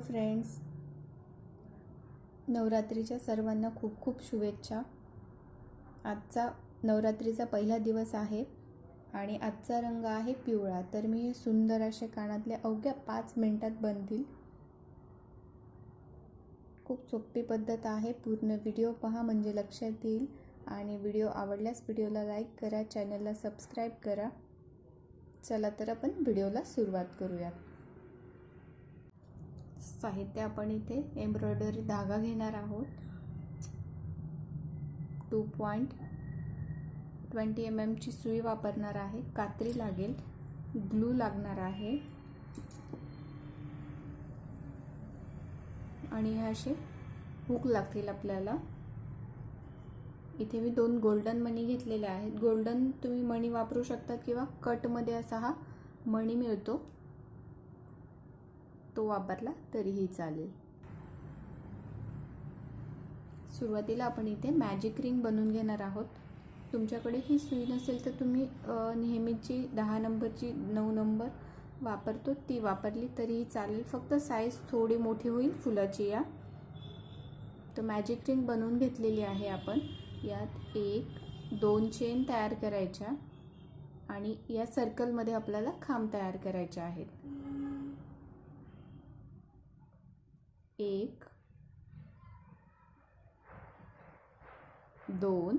Friends नवरात्रीच्या सर्वांना खूप खूप शुभेच्छा. आजचा नवरात्रीचा पहिला दिवस आहे आणि आजचा रंग आहे पिवळा. तर मी हे सुंदर असे कानातले अवघ्या पाच मिनटात बनतील. खूप सोपी पद्धत आहे. पूर्ण व्हिडिओ पहा म्हणजे लक्षात येईल. आणि व्हिडिओ आवडल्यास व्हिडिओला लाईक करा चॅनलला सबस्क्राईब करा. चला तर आपण व्हिडिओला सुरुवात करूयात. साहित्य आपण इथे एम्ब्रॉयडरी धागा घेणार आहोत. टू पॉईंट ट्वेंटी एम एमची सुई वापरणार आहे. कात्री लागेल. ग्लू लागणार आहे. आणि हे असे हुक लागतील आपल्याला. इथे मी दोन गोल्डन मणी घेतलेल्या आहेत. गोल्डन तुम्ही मणी वापरू शकता किंवा कटमध्ये असा हा मणी मिळतो. तो वापरला तरीही चालेल. सुरुवातीला आपण इथे मॅजिक रिंग बनवून घेणार आहोत. तुमच्याकडे ही सुई नसेल तर तुम्ही नेहमीची दहा नंबरची नऊ नंबर वापरतो ती वापरली तरीही चालेल. फक्त साईज थोडी मोठी होईल फुलाची या. तर मॅजिक रिंग बनवून घेतलेली आहे आपण. यात एक दोन चेन तयार करायच्या आणि या सर्कलमध्ये आपल्याला खांब तयार करायचे आहेत. एक दोन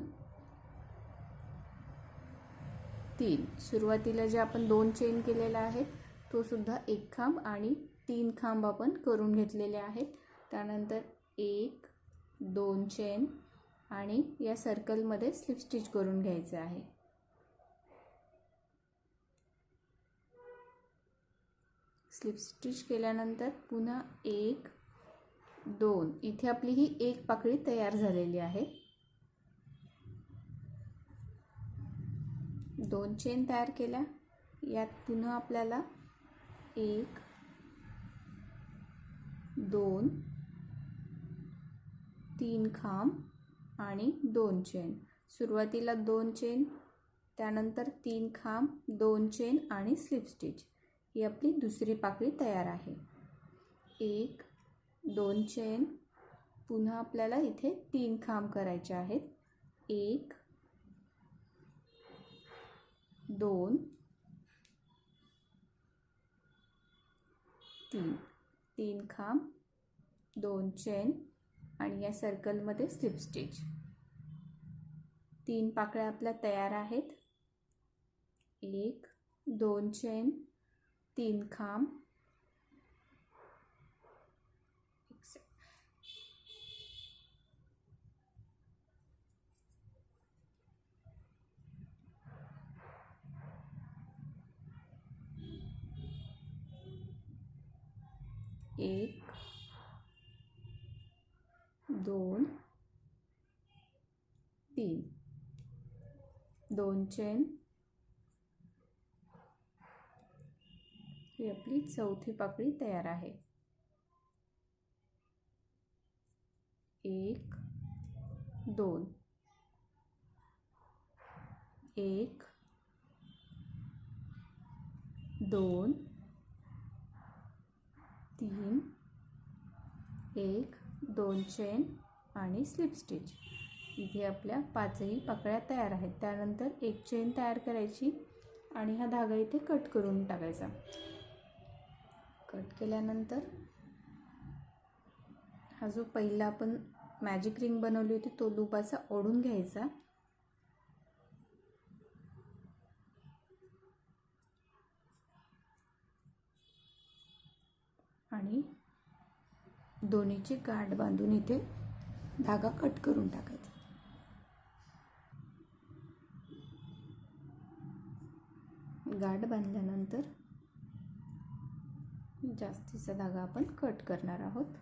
तीन. सुरुवातीला जे आपण दोन चेन केलेला आहे तो सुद्धा एक खांब आणि तीन खांब आपण करून घेतलेले आहेत. त्यानंतर एक दोन चेन आणि या सर्कलमध्ये स्लिप स्टिच करून घ्यायचं आहे. स्लिप स्टिच केल्यानंतर पुन्हा एक दोन. इथे आपली ही एक पाकळी तयार झालेली आहे. दोन चेन तयार केल्या. यात पुन्हा आपल्याला एक दोन तीन खांब आणि दोन चेन सुरुवातीला दोन चेन त्यानंतर तीन खांब दोन चेन आणि स्लिप स्टिच ही आपली दुसरी पाकळी तयार आहे. एक दोन चेन. पुन्हा आपल्याला इथे तीन खांब करायचे आहेत. एक दोन तीन. तीन खांब दोन चेन आणि या सर्कलमध्ये स्लिप स्टिच. तीन पाकळ्या आपल्या तयार आहेत. एक दोन चेन तीन खांब एक दोन तीन. दोन चेन. ही आपली चौथी पाकळी तयार आहे. एक दोन. एक दोन. तीन. एक दोन चेन आणि स्लिप स्टिच. इथे आपल्या पाचही पाकळ्या तयार आहेत. त्यानंतर एक चेन तयार करायची आणि हा धागा इथे कट करून टाकायचा. कट केल्यानंतर हा जो पहिला आपण मॅजिक रिंग बनवली होती तो लूप असा ओढून घ्यायचा. आणि दोन्हीची गाठ बांधून इथे धागा कट करून टाकायचा. गाठ बांधल्यानंतर जास्तीचा धागा आपण कट करणार आहोत.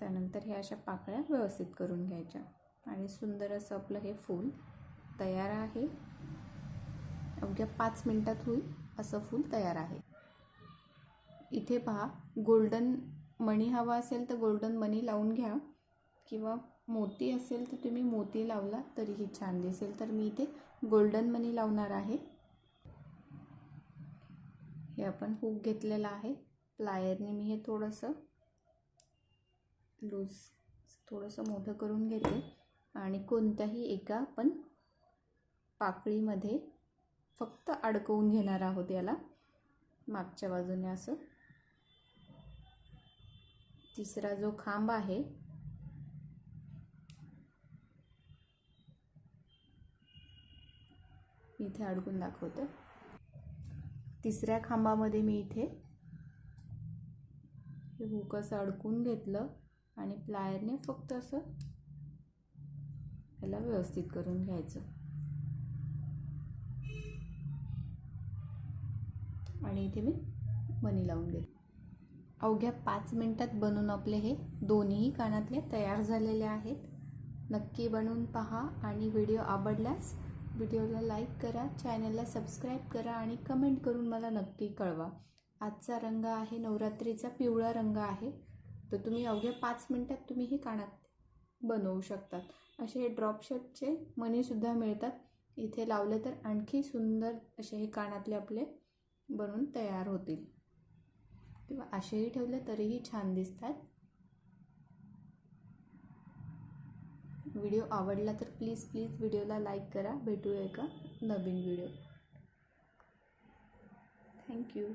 त्यानंतर ह्या अशा पाकळ्या व्यवस्थित करून घ्यायच्या. आणि सुंदर असं आपलं हे फूल तयार आहे. अवघ्या पाच मिनटात होईल असं फूल तयार आहे. इथे पहा गोल्डन मणी हवा असेल तर गोल्डन मणी लावून घ्या. किंवा मोती असेल तर तुम्ही मोती लावला तरीही छान दिसेल. तर मी इथे गोल्डन मनी लावणार आहे. हे आपण हुक घेतलेलं आहे. प्लायरने मी हे थोडंसं लूज थोडंसं मोठं करून घेते. आणि कोणत्याही एका पण पाकळीमध्ये फक्त अडकवून घेणार आहोत याला. मागच्या बाजूने असं. तिसरा जो खांब आहे मी इथे अडकून दाखवते. तिसऱ्या खांबामध्ये मी इथे हे हुक असं अडकून घेतलं आणि प्लायरने फक्त असं याला व्यवस्थित करून घ्यायचं. आणि इथे मी बनी लावून देईल अवघ्या पाच मिनटात बनवून आपले हे दोन्ही कानातले तयार झालेले आहेत. नक्की बनवून पहा आणि व्हिडिओ आवडल्यास व्हिडिओला लाईक करा चॅनलला सबस्क्राईब करा आणि कमेंट करून मला नक्की कळवा. आजचा रंग आहे नवरात्रीचा पिवळा रंग आहे. तर तुम्ही अवघ्या पाच मिनटात तुम्ही हे कानात बनवू शकतात असे हे शेपचे मनीसुद्धा मिळतात. इथे लावले तर आणखी सुंदर असे हे कानातले आपले बनून तयार होतील. किंवा असेही ठेवले तरीही छान दिसतात. व्हिडिओ आवडला तर प्लीज प्लीज व्हिडिओला लाईक करा. भेटूया एका नवीन व्हिडिओ थँक्यू.